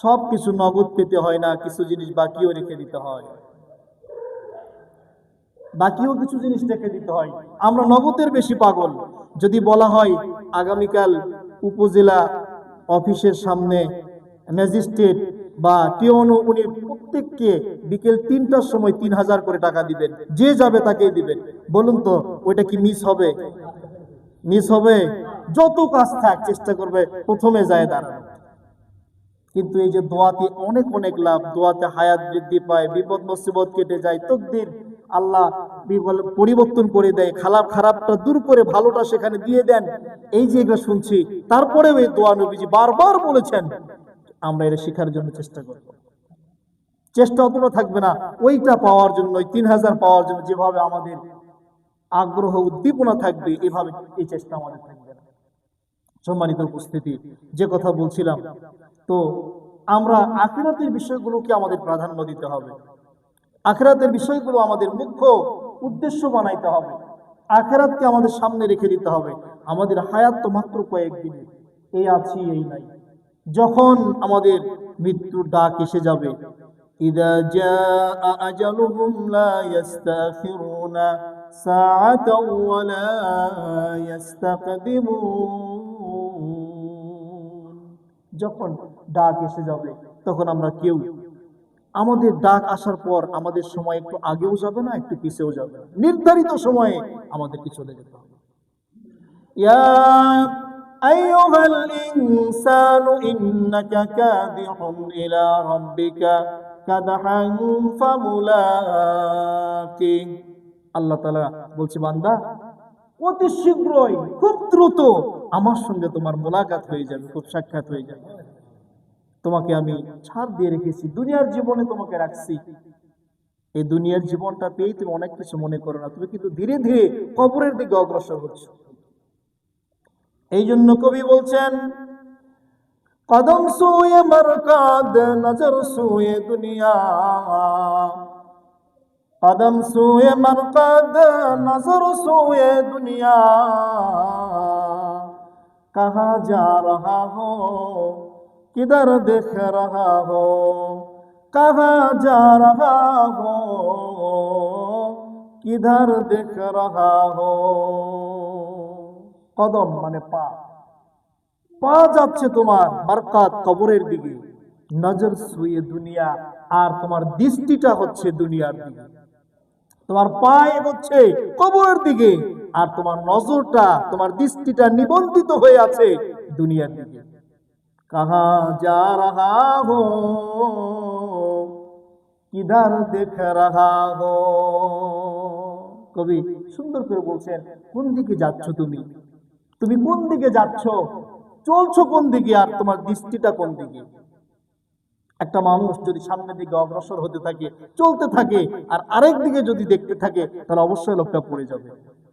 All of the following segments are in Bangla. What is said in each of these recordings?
সব কিছু নগদ পেতে হয় না, কিছু জিনিস বাকিও রেখে দিতে হয়। বাকিও কিছু জিনিস রেখে দিতে হয়। আমরা নগদের বেশি পাগল। যদি বলা হয়, আগামীকাল উপজেলা অফিসের সামনে ম্যাজিস্ট্রেট বা টিওনো, উনি প্রত্যেককে বিকেল তিনটার সময় তিন হাজার করে টাকা দিবেন। যে যাবে তাকেই দিবেন। বলুন তো, ওইটা কি মিস হবে? মিস হবে? যত কাজ থাক, চেষ্টা করবে, প্রথমে যায় দাঁড়ানো। কিন্তু এই যে দোয়াতে অনেক অনেক লাভ, দোয়াতে হায়াত বৃদ্ধি পায়, বিপদ, মুসিবত কেটে যায়, তকদির আল্লাহ পরিবর্তন করে দেয়, খারাপ, খারাপটা দূর করে ভালোটা সেখানে দিয়ে দেন। এই যে এগুলো শুনছি, তারপরেও এই দোয়া নবীজি বারবার বলেছেন, আমরা এটা শেখার জন্য চেষ্টা করব। চেষ্টা অতটা থাকবে না, ওইটা পাওয়ার জন্য ওই তিন হাজার পাওয়ার জন্য যেভাবে আমাদের আগ্রহ, উদ্দীপনা থাকবে, এভাবে এই চেষ্টা আমাদের থাকবে। সম্মানিত উপস্থিতি, যে কথা বলছিলাম, তো আমরা আখেরাতের বিষয়গুলোকে আমাদের প্রাধান্য দিতে হবে। আখেরাতের বিষয়গুলো আমাদের মুখ্য উদ্দেশ্য বানাইতে হবে। আখেরাতকে আমাদের সামনে রেখে দিতে হবে। আমাদের হায়াত তো মাত্র কয়েকদিন এই আছি, এই নাই। যখন আমাদের মৃত্যুর ডাক এসে যাবে, ইদা জা আজালুহুম লা যখন ডাক এসে যাবে তখন আমরা কেউ আমাদের ডাক আসার পর আমাদের সময় একটু আগেও যাবে না একটু পিছেও যাবে না। নির্ধারিত সময়ে আমাদেরকে চলে যেতে হবে يا أيها الإنسان إنك كادح إلى ربك كدحا فملاقيه আল্লাহ তালা বলছে বান্দা অতি শীঘ্রই খুব দ্রুত আমার সঙ্গে তোমার মোলাকাত হয়ে যাবে খুব সাক্ষাৎ হয়ে যাবে তোমাকে আমি ছাড় দিয়ে রেখেছি, দুনিয়ার জীবনে তোমাকে রাখছি। এই দুনিয়ার জীবনটা পেয়ে তুমি অনেক কিছু মনে করো না, তুমি কিন্তু ধীরে ধীরে কবরের দিকে অগ্রসর হচ্ছ। এই জন্য কবি বলছেন, কদম সুয়ে মরকাদ নজর সুয়ে দুনিয়া। কদম সুয়ে মরকাদ নজর সুয়ে দুনিয়া। কাহা যা রহা হো किधर देख रहा हो कहाँ जा रहा हो किधर देख रहा हो কদম মানে পা পা যাচ্ছে তোমার বারকাত কবরের দিকে নজর শুয়ে দুনিয়া আর তোমার দৃষ্টিটা হচ্ছে দুনিয়ার দিকে তোমার পায়ে হচ্ছে কবরের দিকে আর তোমার নজরটা তোমার দৃষ্টিটা নিবন্ধিত হয়ে আছে দুনিয়ার দিকে কাহা যা রাহা হো কিধার দেখ রাহা হো। কবি সুন্দর করে বলছেন, কোন দিকে যাচ্ছ তুমি? তুমি কোন দিকে যাচ্ছ? চলছো কোন দিকে আর তোমার দৃষ্টিটা কোন দিকে? একটা মানুষ যদি সামনের দিকে অগ্রসর হতে থাকে, চলতে থাকে, আর আরেক দিকে যদি দেখতে থাকে, তাহলে অবশ্যই লোকটা পড়ে যাবে।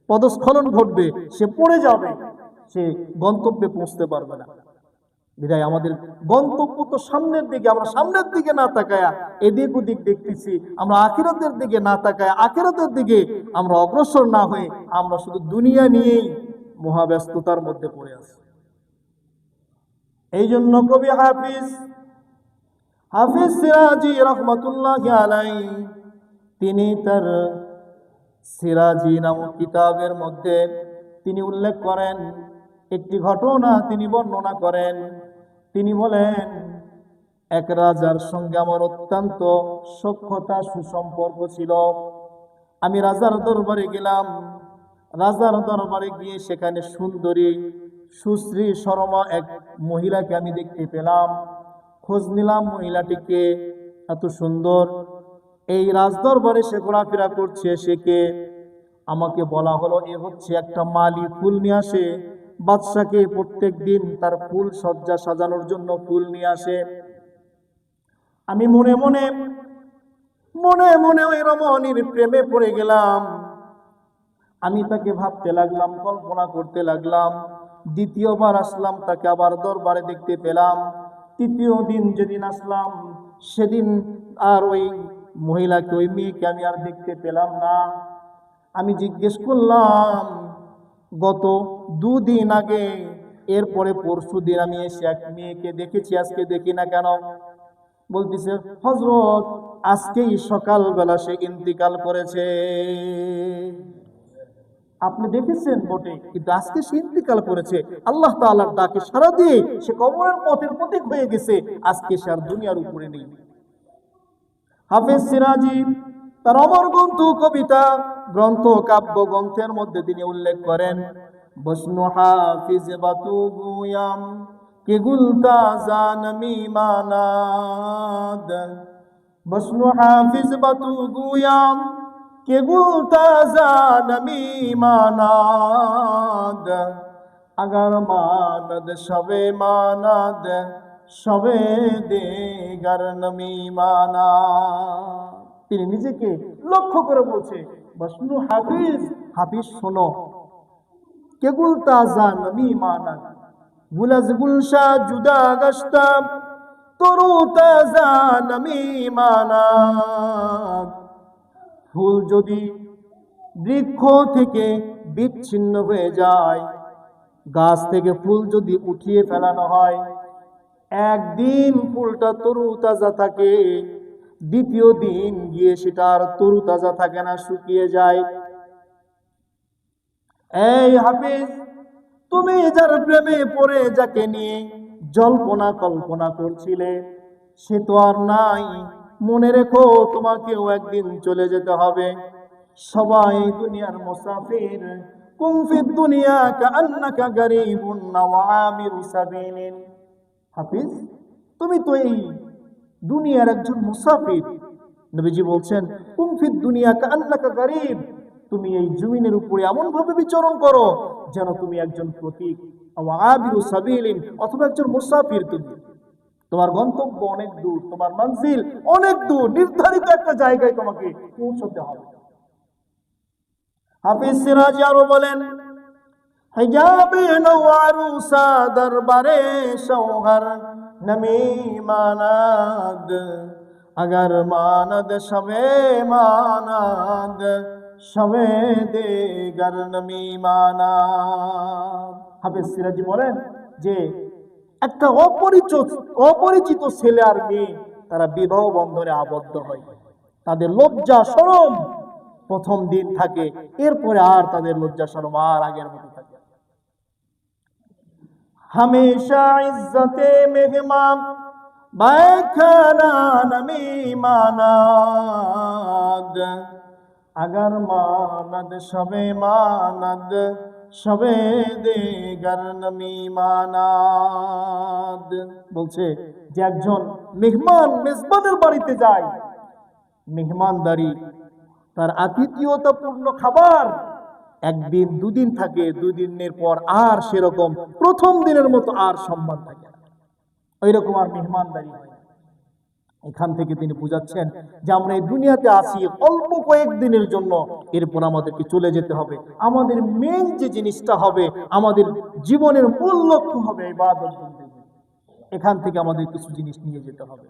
পদস্খলন ঘটবে, সে পড়ে যাবে, সে গন্তব্যে পৌঁছতে পারবে না। বিধায় আমাদের গন্তব্য তো সামনের দিকে, আমরা সামনের দিকে না তাকায়া এদিক ওদিক দেখতেছি, আমরা আখিরাতের দিকে না তাকায় আখিরাতের দিকে আমরা অগ্রসর না হয়ে আমরা শুধু দুনিয়া নিয়েই মহাব্যস্ততার মধ্যে পড়ে আছি। এই জন্য কবি হাফিজ হাফিজ সিরাজি রহমতুল্লাহ তিনি তার সিরাজি নামক কিতাবের মধ্যে তিনি উল্লেখ করেন, একটি ঘটনা তিনি বর্ণনা করেন তিনি বলেন, এক রাজার সঙ্গে আমার অত্যন্ত সক্ষতা সুসম্পর্ক ছিল। আমি রাজার দরবারে গেলাম। রাজার দরবারে গিয়ে সেখানে সুন্দরী, সুশ্রী শর্মা এক মহিলাকে আমি দেখতে পেলাম। খোঁজ নিলাম মহিলাটিকে, এত সুন্দর। এই রাজদরবারে সে ঘোরাফেরা করছে, সে কে? আমাকে বলা হলো, এ হচ্ছে একটা মালি, ফুল নিয়ে আসে। বাদশাকে প্রত্যেক দিন তার ফুল সজ্জা সাজানোর জন্য ফুল নিয়ে আসে। আমি মনে মনে মনে মনে ওই রমণীর প্রেমে পড়ে গেলাম। আমি তাকে ভাবতে লাগলাম, কল্পনা করতে লাগলাম। দ্বিতীয়বার আসলাম, তাকে আবার দরবারে দেখতে পেলাম। তৃতীয় দিন যেদিন আসলাম, সেদিন আর ওই মহিলাকে, ওই মেয়েকে আমি আর দেখতে পেলাম না। আমি জিজ্ঞেস করলাম গত দুদিন আগে, এরপরে পরশু দিন আমি এসে এক মেয়েকে দেখেছি, আজকে দেখি না কেন? বলতেছে হজরত আজকেই সকালবেলা সে ইন্তিকাল করেছে। আপনি দেখেছেন বটে, কিন্তু আজকে সে ইন্তিকাল করেছে। আল্লাহ তাআলার ডাকে সারা দিয়ে সে কবরের পথের প্রতীক হয়ে গেছে। আজকে সে আর দুনিয়ার উপরে নেই। হাফেজ সিরাজি তার অমর গ্রন্থ কবিতা, গ্রন্থ কাব্য গ্রন্থের মধ্যে তিনি উল্লেখ করেন মানাদ। আগার মানদ সবে মানদ, সবে দেগার নমি মানা তিনি নিজেকে লক্ষ্য করে বলছে, বসনু হাফিজ হাফিজ শোনো। কেগুল তাজা নমি মানা। গুলাজ গুলশা জুদা গস্তা তরু তাজা নমি মানা। ফুল যদি বৃক্ষ থেকে বিচ্ছিন্ন হয়ে যায়, গাছ থেকে ফুল যদি উঠিয়ে ফেলানো হয়, একদিন ফুলটা তরু তাজা থাকে। দ্বিতীয় দিন গিয়ে সেটা আর তরু তাজা থাকে না, শুকিয়ে যায়। এই হাফিজ, তুমি যার প্রেমে পড়ে যাকে নিয়ে জল্পনা কল্পনা করছিলে, সে তো আর নাই। মনে রেখো, তোমাকেও একদিন চলে যেতে হবে। সবাই দুনিয়ার মুসাফির, কুম ফি দুনিয়া কাআন্নাকা গরীবুন আও আমিরু সাবিলিন। হাফিজ, তুমি তো এই দুনিয়ার একজন মুসাফির। নবীজি বলছেন, কুম ফি দুনিয়া কাআন্নাকা গরিব। তুমি এই জমিনের উপরে এমন ভাবে বিচরণ করো যেন তুমি একজন প্রতীক অনেক দূর নির্ধারিত একটা জায়গায় তোমাকে পৌঁছতে হবে। হাফিজ সিরাজি বলেন দরবারে নমি মানাদ আগর মানদ সবে মানাদ সবে দেগর নমি মানাদ হাফেজ সিরাজি বলেন যে, একটা অপরিচিত অপরিচিত ছেলে আর মেয়ে, তারা বিবাহ বন্ধনে আবদ্ধ হয়। তাদের লজ্জা সরম প্রথম দিন থাকে, এরপরে আর তাদের লজ্জা সরম আর আগের মতো हमेशा इज्जत मेहमान बैखाना नमी मानाद अगर मानद शबे मानद শবে দেগার নমি মানাদ বলছে যে একজন মেহমান মেজবানের বাড়িতে যায় মেহমানদারি তার আতিথিয়তাপূর্ণ খাবার একদিন, দুদিন থাকে দুই দিনের পর আর সেরকম, প্রথম দিনের মতো আর সম্মান থাকে ওই রকম আর মেহমানদারি এখান থেকে তিনি বুঝাচ্ছেন যে আমরা এই দুনিয়াতে আসি অল্প কয়েকদিনের জন্য, এরপর আমাদেরকে চলে যেতে হবে। আমাদের মেন যে জিনিসটা হবে, আমাদের জীবনের মূল লক্ষ্য হবে বন্দেগী। এখান থেকে আমাদের কিছু জিনিস নিয়ে যেতে হবে।